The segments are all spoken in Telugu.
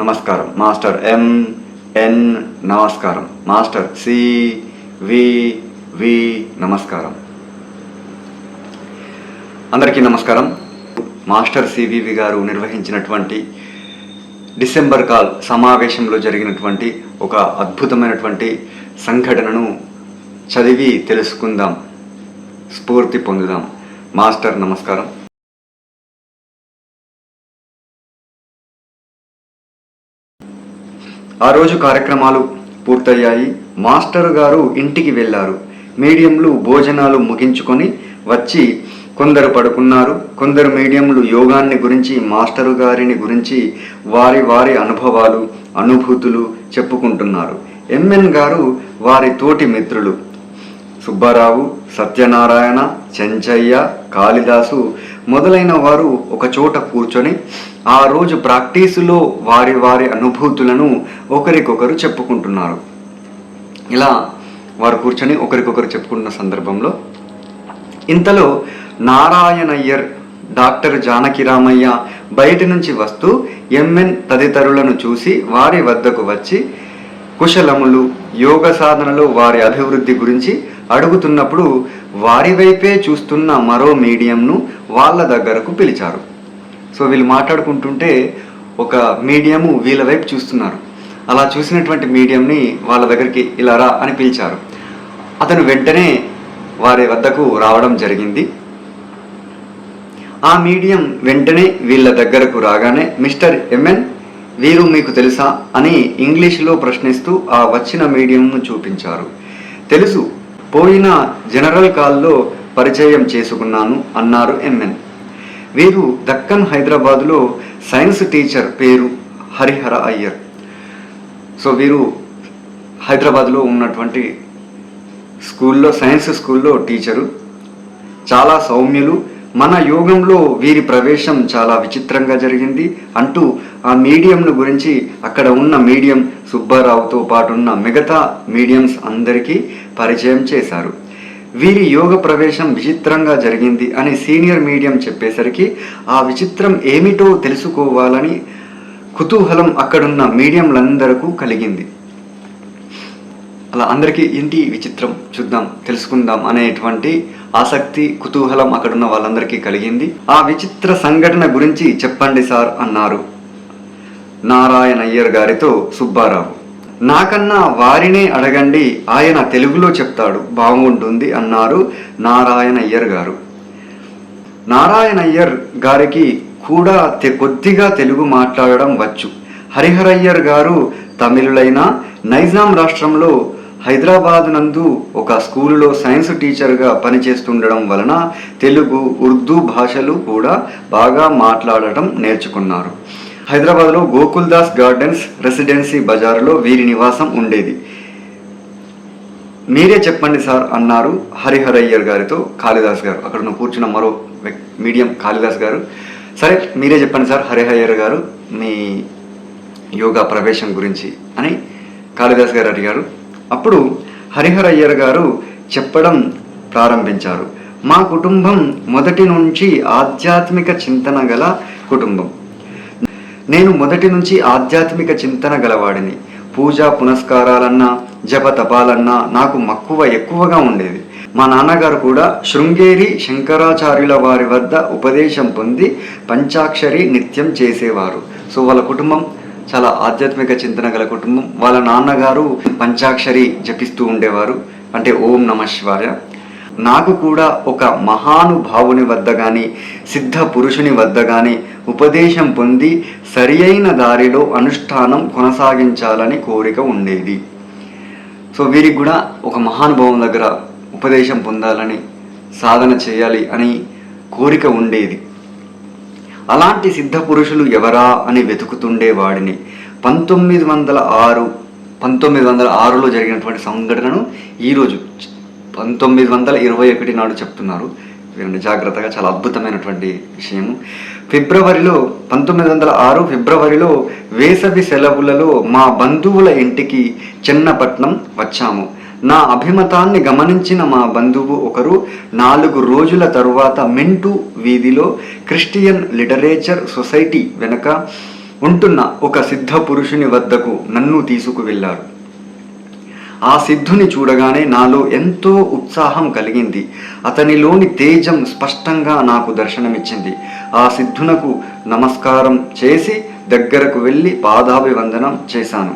నమస్కారం. మాస్టర్ ఎం ఎన్ నమస్కారం. మాస్టర్ సి వి వి నమస్కారం. అందరికీ నమస్కారం. మాస్టర్ సివివి గారు నిర్వహించినటువంటి డిసెంబర్ కాల్ సమావేశంలో జరిగినటువంటి ఒక అద్భుతమైనటువంటి సంఘటనను చదివి తెలుసుకుందాం. స్ఫూర్తి పొందుదాం. మాస్టర్ నమస్కారం. ఆ రోజు కార్యక్రమాలు పూర్తయ్యాయి. మాస్టర్ గారు ఇంటికి వెళ్ళారు. మీడియంలు భోజనాలు ముగించుకొని వచ్చి కొందరు పడుకున్నారు. కొందరు మీడియంలు యోగాన్ని గురించి మాస్టరు గారిని గురించి వారి వారి అనుభవాలు అనుభూతులు చెప్పుకుంటున్నారు. ఎంఎన్ గారు వారి తోటి మిత్రులు. సుబ్బారావు సత్యనారాయణ చెంచయ్య కాళిదాసు మొదలైన వారు ఒక చోట కూర్చొని ఆ రోజు ప్రాక్టీసులో వారి వారి అనుభూతులను ఒకరికొకరు చెప్పుకుంటున్నారు. ఇలా వారు కూర్చొని ఒకరికొకరు చెప్పుకుంటున్న సందర్భంలో ఇంతలో నారాయణయ్యర్ డాక్టర్ జానకిరామయ్య బయటి నుంచి వస్తూ ఎంఎన్ తదితరులను చూసి వారి వద్దకు వచ్చి కుశలములు యోగ సాధనలో వారి అభివృద్ధి గురించి అడుగుతున్నప్పుడు వారి వైపే చూస్తున్న మరో మీడియంను వాళ్ళ దగ్గరకు పిలిచారు. సో వీళ్ళు మాట్లాడుకుంటుంటే ఒక మీడియము వీళ్ళ వైపు చూస్తున్నారు. అలా చూసినటువంటి మీడియంని వాళ్ళ దగ్గరికి ఇలా రా అని పిలిచారు. అతను వెంటనే వారి వద్దకు రావడం జరిగింది. ఆ మీడియం వెంటనే వీళ్ళ దగ్గరకు రాగానే మిస్టర్ ఎంఎన్ వీరు మీకు తెలుసా? అని ఇంగ్లీష్లో ప్రశ్నిస్తూ ఆ వచ్చిన మీడియంను చూపించారు. తెలుసు పోయిన జనరల్ కాల్లో పరిచయం చేసుకున్నాను అన్నారు ఎంఎన్ వీరు దక్కన్ హైదరాబాద్లో సైన్స్ టీచర్ పేరు హరిహర అయ్యర్. సో వీరు హైదరాబాద్లో ఉన్నటువంటి స్కూల్లో సైన్స్ స్కూల్లో టీచరు. చాలా సౌమ్యులు. మన యోగంలో వీరి ప్రవేశం చాలా విచిత్రంగా జరిగింది. అంటూ ఆ మీడియంను గురించి అక్కడ ఉన్న మీడియం సుబ్బారావుతో పాటున్న మిగతా మీడియంస్ అందరికీ పరిచయం చేశారు. వీరి యోగ ప్రవేశం విచిత్రంగా జరిగింది అని సీనియర్ మీడియం చెప్పేసరికి ఆ విచిత్రం ఏమిటో తెలుసుకోవాలని కుతూహలం అక్కడున్న మీడియంలందరకు కలిగింది. అలా అందరికీ ఇంటి విచిత్రం? చూద్దాం తెలుసుకుందాం అనేటువంటి ఆసక్తి కుతూహలం అక్కడున్న వాళ్ళందరికీ కలిగింది. ఆ విచిత్ర సంఘటన గురించి చెప్పండి సార్ అన్నారు నారాయణ అయ్యర్ గారితో సుబ్బారావు. నాకన్నా వారినే అడగండి ఆయన తెలుగులో చెప్తాడు. బాగుంటుంది అన్నారు నారాయణ అయ్యర్ గారు. నారాయణ అయ్యర్ గారికి కూడా కొద్దిగా తెలుగు మాట్లాడడం వచ్చు. హరిహరయ్యర్ గారు తమిళులైన నైజాం రాష్ట్రంలో హైదరాబాద్ నందు ఒక స్కూలులో సైన్స్ టీచర్గా పనిచేస్తుండడం వలన తెలుగు ఉర్దూ భాషలు కూడా బాగా మాట్లాడటం నేర్చుకున్నారు. హైదరాబాద్లో గోకుల్దాస్ గార్డెన్స్ రెసిడెన్సీ బజారులో వీరి నివాసం ఉండేది. మీరే చెప్పండి సార్ అన్నారు హరిహరయ్యర్ గారితో కాళిదాస్ గారు. అక్కడ ఉన్న కూర్చున్న మరో మీడియం కాళిదాస్ గారు. సరే మీరే చెప్పండి సార్ హరిహరయ్యర్ గారు మీ యోగా ప్రవేశం గురించి అని కాళిదాస్ గారు అడిగారు. అప్పుడు హరిహరయ్యర్ గారు చెప్పడం ప్రారంభించారు. మా కుటుంబం మొదటి నుంచి ఆధ్యాత్మిక చింతన గల కుటుంబం. నేను మొదటి నుంచి ఆధ్యాత్మిక చింతన గలవాడిని. పూజా పునస్కారాలన్నా జప తపాలన్నా నాకు మక్కువ ఎక్కువగా ఉండేది మా నాన్నగారు కూడా శృంగేరి శంకరాచార్యుల వారి వద్ద ఉపదేశం పొంది పంచాక్షరి నిత్యం చేసేవారు. సో వాళ్ళ కుటుంబం చాలా ఆధ్యాత్మిక చింతన గల కుటుంబం. వాళ్ళ నాన్నగారు పంచాక్షరి జపిస్తూ ఉండేవారు. అంటే ఓం నమ శివాయ. నాకు కూడా ఒక మహానుభావుని వద్ద కానీ సిద్ధ పురుషుని వద్ద కానీ ఉపదేశం పొంది సరి అయిన దారిలో అనుష్ఠానం కొనసాగించాలని కోరిక ఉండేది. సో వీరికి కూడా ఒక మహానుభావం దగ్గర ఉపదేశం పొందాలని సాధన చేయాలి అని కోరిక ఉండేది. అలాంటి సిద్ధ పురుషులు ఎవరా అని వెతుకుతుండే వాడిని. పంతొమ్మిది వందల ఆరు పంతొమ్మిది వందల ఆరులో జరిగినటువంటి సంఘటనను ఈరోజు పంతొమ్మిది వందల ఇరవై ఒకటి నాడు చెప్తున్నారు. వినండి జాగ్రత్తగా చాలా అద్భుతమైనటువంటి విషయము. ఫిబ్రవరిలో పంతొమ్మిది వందల ఆరు ఫిబ్రవరిలో వేసవి సెలవులలో మా బంధువుల ఇంటికి చిన్నపట్నం వచ్చాము. నా అభిమతాన్ని గమనించిన మా బంధువు ఒకరు నాలుగు రోజుల తరువాత మింటూ వీధిలో క్రిస్టియన్ లిటరేచర్ సొసైటీ వెనుక ఉంటున్న ఒక సిద్ధ పురుషుని వద్దకు నన్ను తీసుకువెళ్ళారు. ఆ సిద్ధుని చూడగానే నాలో ఎంతో ఉత్సాహం కలిగింది. అతనిలోని తేజం స్పష్టంగా నాకు దర్శనమిచ్చింది. ఆ సిద్ధునకు నమస్కారం చేసి దగ్గరకు వెళ్ళి పాదాభివందనం చేశాను.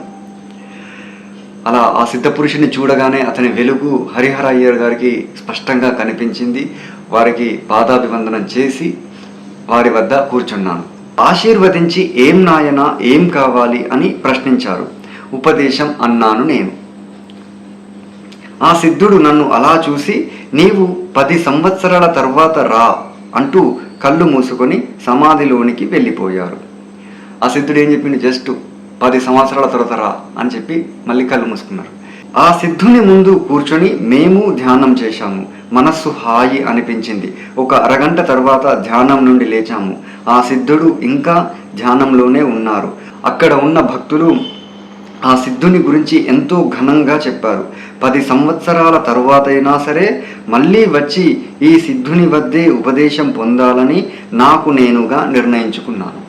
అలా ఆ సిద్ధ పురుషుని చూడగానే అతని వెలుగు హరిహర అయ్యర్ గారికి స్పష్టంగా కనిపించింది. వారికి పాదాభివందనం చేసి వారి వద్ద కూర్చున్నాను. ఆశీర్వదించి ఏం నాయనా ఏం కావాలి అని ప్రశ్నించారు. ఉపదేశం అన్నాను నేను. ఆ సిద్ధుడు నన్ను అలా చూసి నీవు పది సంవత్సరాల తర్వాత రా అంటూ కళ్ళు మూసుకొని సమాధిలోనికి వెళ్ళిపోయారు. ఆ సిద్ధుడు ఏం చెప్పిండు? జస్ట్ పది సంవత్సరాల తర్వాత రా అని చెప్పి మళ్ళీ కళ్ళు మూసుకున్నారు. ఆ సిద్ధుని ముందు కూర్చొని మేము ధ్యానం చేశాము. మనస్సు హాయి అనిపించింది. ఒక అరగంట తర్వాత ధ్యానం నుండి లేచాము. ఆ సిద్ధుడు ఇంకా ధ్యానంలోనే ఉన్నారు. అక్కడ ఉన్న భక్తులు ఆ సిద్ధుని గురించి ఎంతో ఘనంగా చెప్పారు. పది సంవత్సరాల తరువాతైనా సరే మళ్ళీ వచ్చి ఈ సిద్ధుని వద్దే ఉపదేశం పొందాలని నాకు నేనుగా నిర్ణయించుకున్నాను.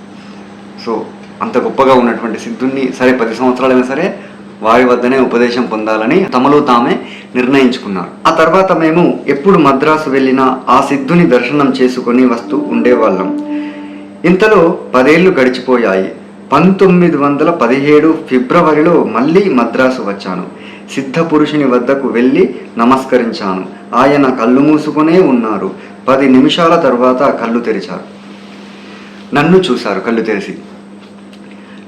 సో అంత గొప్పగా ఉన్నటువంటి సిద్ధుని సరే పది సంవత్సరాలైనా సరే వారి వద్దనే ఉపదేశం పొందాలని తమలో తామే నిర్ణయించుకున్నారు. ఆ తర్వాత మేము ఎప్పుడు మద్రాసు వెళ్ళినా ఆ సిద్ధుని దర్శనం చేసుకొని వస్తూ ఉండేవాళ్ళం. ఇంతలో పదేళ్ళు గడిచిపోయాయి. పంతొమ్మిది వందల పదిహేడు ఫిబ్రవరిలో మళ్ళీ మద్రాసు వచ్చాను. సిద్ధ పురుషుని వద్దకు వెళ్ళి నమస్కరించాను. ఆయన కళ్ళు మూసుకునే ఉన్నారు. పది నిమిషాల తర్వాత కళ్ళు తెరిచారు. నన్ను చూశారు కళ్ళు తెరిచి.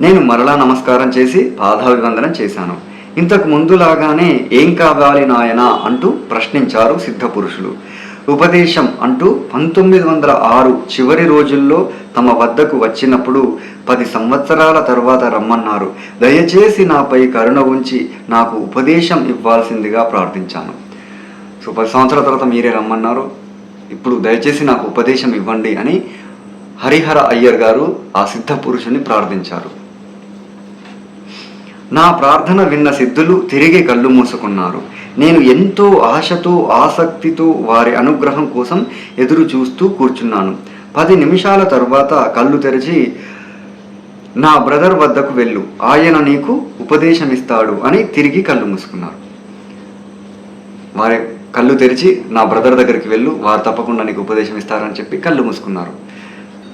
నేను మరలా నమస్కారం చేసి పాదాభివందనం చేశాను. ఇంతకు ముందులాగానే ఏం కావాలి నాయన అంటూ ప్రశ్నించారు సిద్ధ పురుషులు. ఉపదేశం అంటూ పంతొమ్మిది వందల ఆరు చివరి రోజుల్లో తమ వద్దకు వచ్చినప్పుడు పది సంవత్సరాల తర్వాత రమ్మన్నారు. దయచేసి నాపై కరుణ ఉంచి నాకు ఉపదేశం ఇవ్వాల్సిందిగా ప్రార్థించాను. సో పది సంవత్సరాల తర్వాత మీరే రమ్మన్నారు. ఇప్పుడు దయచేసి నాకు ఉపదేశం ఇవ్వండి అని హరిహర అయ్యర్ గారు ఆ సిద్ధ పురుషుని ప్రార్థించారు. నా ప్రార్థన విన్న సిద్ధులు తిరిగి కళ్ళు మూసుకున్నారు. నేను ఎంతో ఆశతో ఆసక్తితో వారి అనుగ్రహం కోసం ఎదురు చూస్తూ కూర్చున్నాను. పది నిమిషాల తరువాత కళ్ళు తెరిచి నా బ్రదర్ వద్దకు వెళ్ళు. ఆయన నీకు ఉపదేశమిస్తాడు అని తిరిగి కళ్ళు మూసుకున్నారు. వారి కళ్ళు తెరిచి నా బ్రదర్ దగ్గరికి వెళ్ళు. వారు తప్పకుండా నీకు ఉపదేశం ఇస్తారని చెప్పి కళ్ళు మూసుకున్నారు.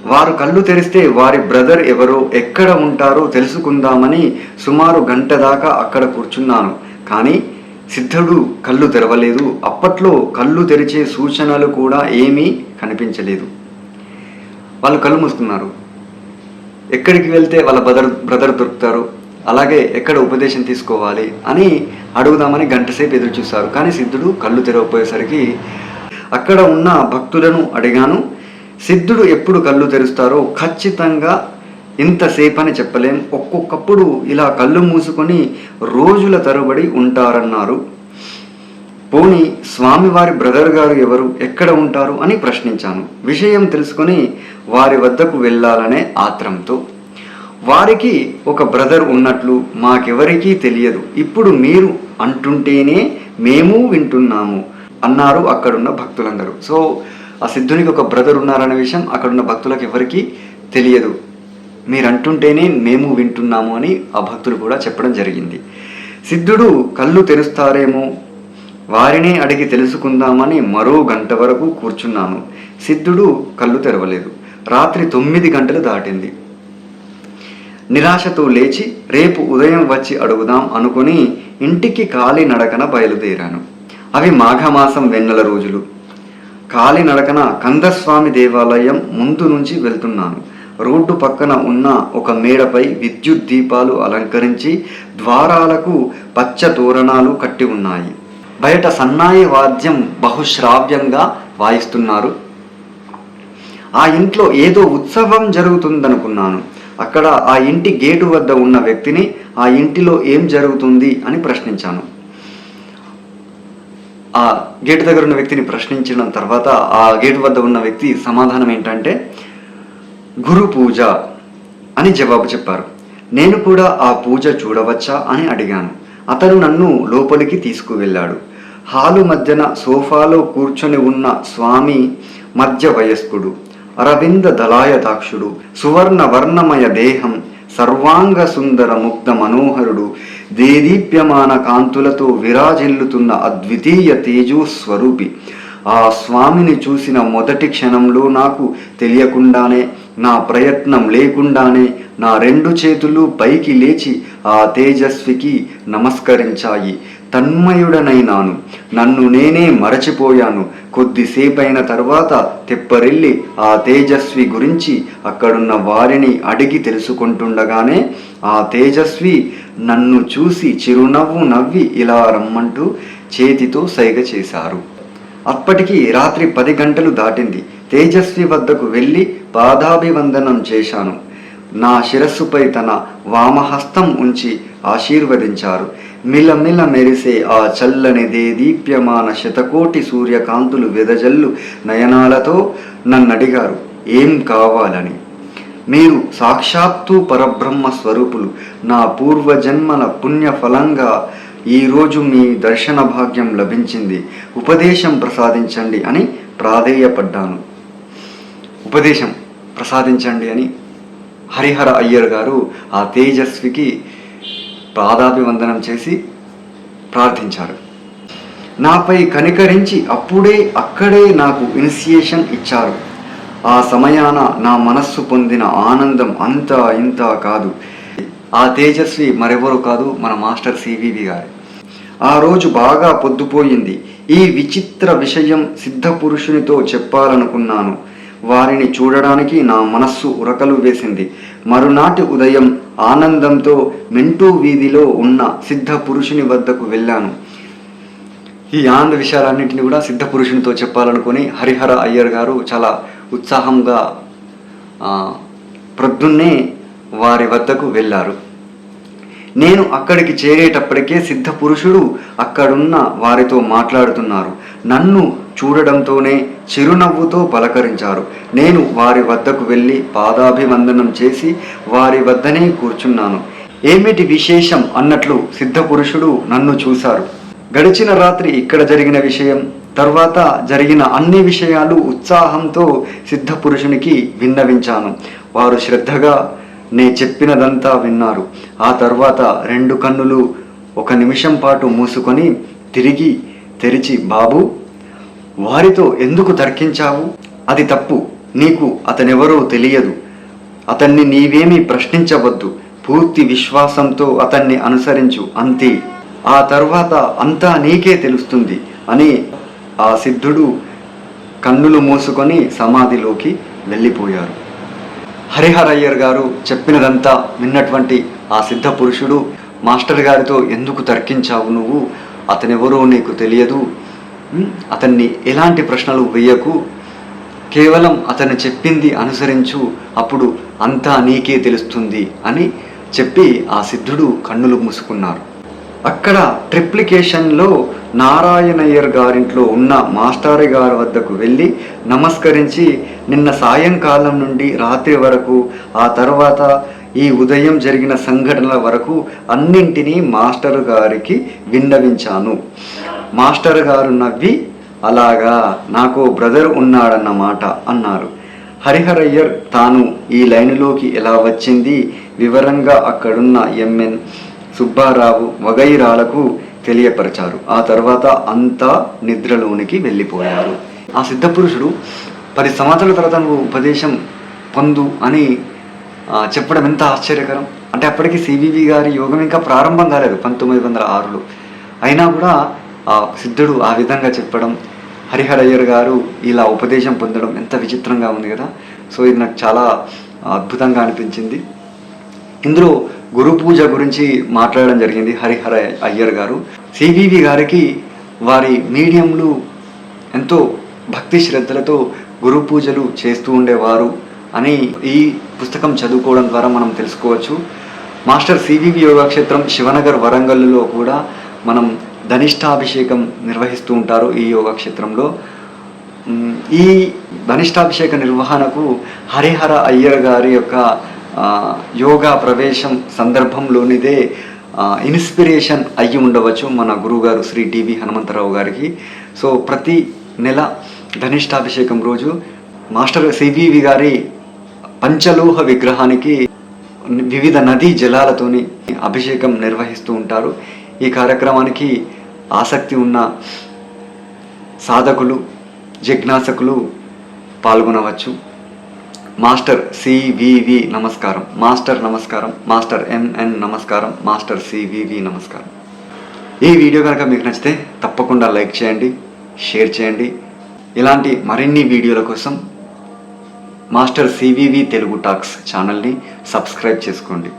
వారు కళ్ళు తెరిస్తే వారి బ్రదర్ ఎవరో ఎక్కడ ఉంటారో తెలుసుకుందామని సుమారు గంట దాకా అక్కడ కూర్చున్నాను. కానీ సిద్ధుడు కళ్ళు తెరవలేదు. అప్పట్లో కళ్ళు తెరిచే సూచనలు కూడా ఏమీ కనిపించలేదు. వాళ్ళు కళ్ళు మూసుకున్నారు. ఎక్కడికి వెళ్తే వాళ్ళ బ్రదర్ బ్రదర్ దొరుకుతారు. అలాగే ఎక్కడ ఉపదేశం తీసుకోవాలి అని అడుగుదామని గంటసేపు ఎదురు చూశారు కానీ సిద్ధుడు కళ్ళు తెరవపోయేసరికి అక్కడ ఉన్న భక్తులను అడిగాను. సిద్ధుడు ఎప్పుడు కళ్ళు తెరుస్తారో ఖచ్చితంగా ఇంతసేపు అని చెప్పలేం. ఒక్కొక్కప్పుడు ఇలా కళ్ళు మూసుకొని రోజుల తరబడి ఉంటారన్నారు. పోని స్వామివారి బ్రదర్ గారు ఎవరు? ఎక్కడ ఉంటారు? అని ప్రశ్నించాను. విషయం తెలుసుకొని వారి వద్దకు వెళ్ళాలనే ఆత్రంతో. వారికి ఒక బ్రదర్ ఉన్నట్లు మాకెవరికీ తెలియదు. ఇప్పుడు మీరు అంటుంటేనే మేము వింటున్నాము అన్నారు అక్కడున్న భక్తులందరూ. సో ఆ సిద్ధునికి ఒక బ్రదర్ ఉన్నారనే విషయం అక్కడున్న భక్తులకు ఎవరికీ తెలియదు. మీరు అంటుంటేనే మేము వింటున్నాము అని ఆ భక్తులు కూడా చెప్పడం జరిగింది. సిద్ధుడు కళ్ళు తెరుస్తారేమో? వారినే అడిగి తెలుసుకుందామని మరో గంట వరకు కూర్చున్నాను. సిద్ధుడు కళ్ళు తెరవలేదు. రాత్రి తొమ్మిది గంటలు దాటింది. నిరాశతో లేచి రేపు ఉదయం వచ్చి అడుగుదాం అనుకుని ఇంటికి కాలి నడకన బయలుదేరాను. అవి మాఘమాసం వెన్నెల రోజులు. కాలినడకన కందస్వామి దేవాలయం ముందు నుంచి వెళ్తున్నాను. రోడ్డు పక్కన ఉన్న ఒక మేడపై విద్యుత్ దీపాలు అలంకరించి ద్వారాలకు పచ్చ తోరణాలు కట్టి ఉన్నాయి. బయట సన్నాయి వాద్యం బహుశ్రావ్యంగా వాయిస్తున్నారు. ఆ ఇంట్లో ఏదో ఉత్సవం జరుగుతుందనుకున్నాను. అక్కడ ఆ ఇంటి గేటు వద్ద ఉన్న వ్యక్తిని ఆ ఇంటిలో ఏం జరుగుతుంది అని ప్రశ్నించాను. ఆ గేటు దగ్గర ఉన్న వ్యక్తిని ప్రశ్నించడం తర్వాత ఆ గేటు వద్ద ఉన్న వ్యక్తి సమాధానం ఏంటంటే గురు పూజ అని జవాబు చెప్పారు. నేను కూడా ఆ పూజ చూడవచ్చా? అని అడిగాను. అతను నన్ను లోపలికి తీసుకువెళ్ళాడు. హాలు మధ్యన సోఫాలో కూర్చొని ఉన్న స్వామి మధ్య వయస్కుడు అరవింద దళాయదాక్షుడు సువర్ణ వర్ణమయ దేహం సర్వాంగ సుందర ముగ్ధ మనోహరుడు దేదీప్యమాన కాంతులతో విరాజిల్లుతున్న అద్వితీయ తేజో స్వరూపి. ఆ స్వామిని చూసిన మొదటి క్షణంలో నాకు తెలియకుండానే నా ప్రయత్నం లేకుండానే నా రెండు చేతులు పైకి లేచి ఆ తేజస్వికి నమస్కరించాయి. తన్మయుడనైనాను. నన్ను నేనే మరచిపోయాను. కొద్దిసేపైన తర్వాత తెప్పరిల్లి ఆ తేజస్వి గురించి అక్కడున్న వారిని అడిగి తెలుసుకుంటుండగానే ఆ తేజస్వి నన్ను చూసి చిరునవ్వు నవ్వి ఇలా రమ్మంటూ చేతితో సైగ చేశారు. అప్పటికి రాత్రి పది గంటలు దాటింది. తేజస్వి వద్దకు వెళ్ళి పాదాభివందనం చేశాను. నా శిరస్సుపై తన వామహస్తం ఉంచి ఆశీర్వదించారు. మిలమిల మెరిసే ఆ చల్లని దేదీప్యమాన శతకోటి సూర్యకాంతులు వెదజల్లు నయనాలతో నన్నడిగారు ఏం కావాలని? మీరు సాక్షాత్తు పరబ్రహ్మ స్వరూపులు. నా పూర్వజన్మల పుణ్య ఫలంగా ఈరోజు మీ దర్శన భాగ్యం లభించింది. ఉపదేశం ప్రసాదించండి అని ప్రాధేయపడ్డాను. ఉపదేశం ప్రసాదించండి అని హరిహర అయ్యర్ గారు ఆ తేజస్వికి పాదాభివందనం చేసి ప్రార్థించారు నాపై కనికరించి అప్పుడే అక్కడే నాకు ఇనిషియేషన్ ఇచ్చారు. ఆ సమయాన నా మనస్సు పొందిన ఆనందం అంత ఇంత కాదు. ఆ తేజస్వి మరెవరు కాదు మన మాస్టర్ సివివి గారు. ఆ రోజు బాగా పొద్దుపోయింది. ఈ విచిత్ర విషయం సిద్ధ పురుషునితో చెప్పాలనుకున్నాను. వారిని చూడడానికి నా మనస్సు ఉరకలు వేసింది. మరునాటి ఉదయం ఆనందంతో మెంటూ వీధిలో ఉన్న సిద్ధ పురుషుని వద్దకు వెళ్ళాను. ఈ ఆనంద విషయాలన్నింటినీ కూడా సిద్ధ పురుషునితో చెప్పాలనుకుని హరిహర అయ్యర్ గారు చాలా ఉత్సాహంగా ప్రొద్దున్నే వారి వద్దకు వెళ్ళారు. నేను అక్కడికి చేరేటప్పటికే సిద్ధ పురుషుడు అక్కడున్న వారితో మాట్లాడుతున్నారు. నన్ను చూడడంతోనే చిరునవ్వుతో పలకరించారు. నేను వారి వద్దకు వెళ్ళి పాదాభివందనం చేసి వారి వద్దనే కూర్చున్నాను. ఏమిటి విశేషం అన్నట్లు సిద్ధ పురుషుడు నన్ను చూశారు. గడిచిన రాత్రి ఇక్కడ జరిగిన విషయం తర్వాత జరిగిన అన్ని విషయాలు ఉత్సాహంతో సిద్ధ పురుషునికి విన్నవించాను. వారు శ్రద్ధగా నే చెప్పినదంతా విన్నారు. ఆ తర్వాత రెండు కన్నులు ఒక నిమిషం పాటు మూసుకొని తిరిగి తెరిచి బాబు వారితో ఎందుకు తర్కించావు? అది తప్పు. నీకు అతనెవరో తెలియదు. అతన్ని నీవేమీ ప్రశ్నించవద్దు. పూర్తి విశ్వాసంతో అతన్ని అనుసరించు అంతే. ఆ తర్వాత అంతా నీకే తెలుస్తుంది అని ఆ సిద్ధుడు కన్నులు మూసుకొని సమాధిలోకి వెళ్ళిపోయారు. హరిహరయ్యర్ గారు చెప్పినదంతా విన్నటువంటి ఆ సిద్ధ పురుషుడు మాస్టర్ గారితో ఎందుకు తర్కించావు నువ్వు? అతనెవరో నీకు తెలియదు. అతన్ని ఎలాంటి ప్రశ్నలు వేయకు. కేవలం అతను చెప్పింది అనుసరించు అప్పుడు అంతా నీకే తెలుస్తుంది అని చెప్పి ఆ సిద్ధుడు కన్నులు మూసుకున్నారు. అక్కడ ట్రిప్లికేషన్లో నారాయణయ్యర్ గారింట్లో ఉన్న మాస్టారి గారి వద్దకు వెళ్ళి నమస్కరించి నిన్న సాయంకాలం నుండి రాత్రి వరకు ఆ తర్వాత ఈ ఉదయం జరిగిన సంఘటనల వరకు అన్నింటినీ మాస్టర్ గారికి విన్నవించాను. మాస్టర్ గారు నవ్వి అలాగా నాకు బ్రదర్ ఉన్నాడన్నమాట అన్నారు. హరిహరయ్యర్ తాను ఈ లైనులోకి ఎలా వచ్చింది? వివరంగా అక్కడున్న ఎంఎన్ సుబ్బారావు వగైరాలకు తెలియపరిచారు. ఆ తర్వాత అంతా నిద్రలోనికి వెళ్ళిపోయారు. ఆ సిద్ధపురుషుడు పది సంవత్సరాల తర్వాత నువ్వు ఉపదేశం పొందు అని చెప్పడం ఎంత ఆశ్చర్యకరం? అంటే అప్పటికి సివివి గారి యోగం ఇంకా ప్రారంభం కాలేదు పంతొమ్మిది వందల ఆరులో. అయినా కూడా ఆ సిద్ధుడు ఆ విధంగా చెప్పడం హరిహరయ్యర్ గారు ఇలా ఉపదేశం పొందడం ఎంత విచిత్రంగా ఉంది కదా. సో ఇది నాకు చాలా అద్భుతంగా అనిపించింది. ఇందులో గురు పూజ గురించి మాట్లాడడం జరిగింది హరిహర అయ్యర్ గారు సివివి గారికి వారి మీడియంలు ఎంతో భక్తి శ్రద్ధలతో గురు పూజలు చేస్తూ ఉండేవారు అని ఈ పుస్తకం చదువుకోవడం ద్వారా మనం తెలుసుకోవచ్చు. మాస్టర్ సివివి యోగక్షేత్రం శివనగర్ వరంగల్లో కూడా మనం ధనిష్టాభిషేకం నిర్వహిస్తూ ఉంటారు ఈ యోగక్షేత్రంలో. ఈ ధనిష్టాభిషేక నిర్వహణకు హరిహర అయ్యర్ గారి యొక్క యోగా ప్రవేశం సందర్భంలోనిదే ఇన్స్పిరేషన్ అయ్యి ఉండవచ్చు మన గురువుగారు శ్రీ టివి హనుమంతరావు గారికి. సో ప్రతి నెల ధనిష్టాభిషేకం రోజు మాస్టర్ సివివి గారి పంచలోహ విగ్రహానికి వివిధ నదీ జలాలతోని అభిషేకం నిర్వహిస్తూ ఉంటారు. ఈ కార్యక్రమానికి ఆసక్తి ఉన్న సాధకులు జిజ్ఞాసకులు పాల్గొనవచ్చు. మాస్టర్ సివివి నమస్కారం. మాస్టర్ నమస్కారం. మాస్టర్ ఎంఎన్ నమస్కారం. మాస్టర్ సివివి నమస్కారం. ఈ వీడియో కనుక మీకు నచ్చితే తప్పకుండా లైక్ చేయండి షేర్ చేయండి. ఇలాంటి మరిన్ని వీడియోల కోసం మాస్టర్ సివివి తెలుగు టాక్స్ ఛానల్ని సబ్స్క్రైబ్ చేసుకోండి.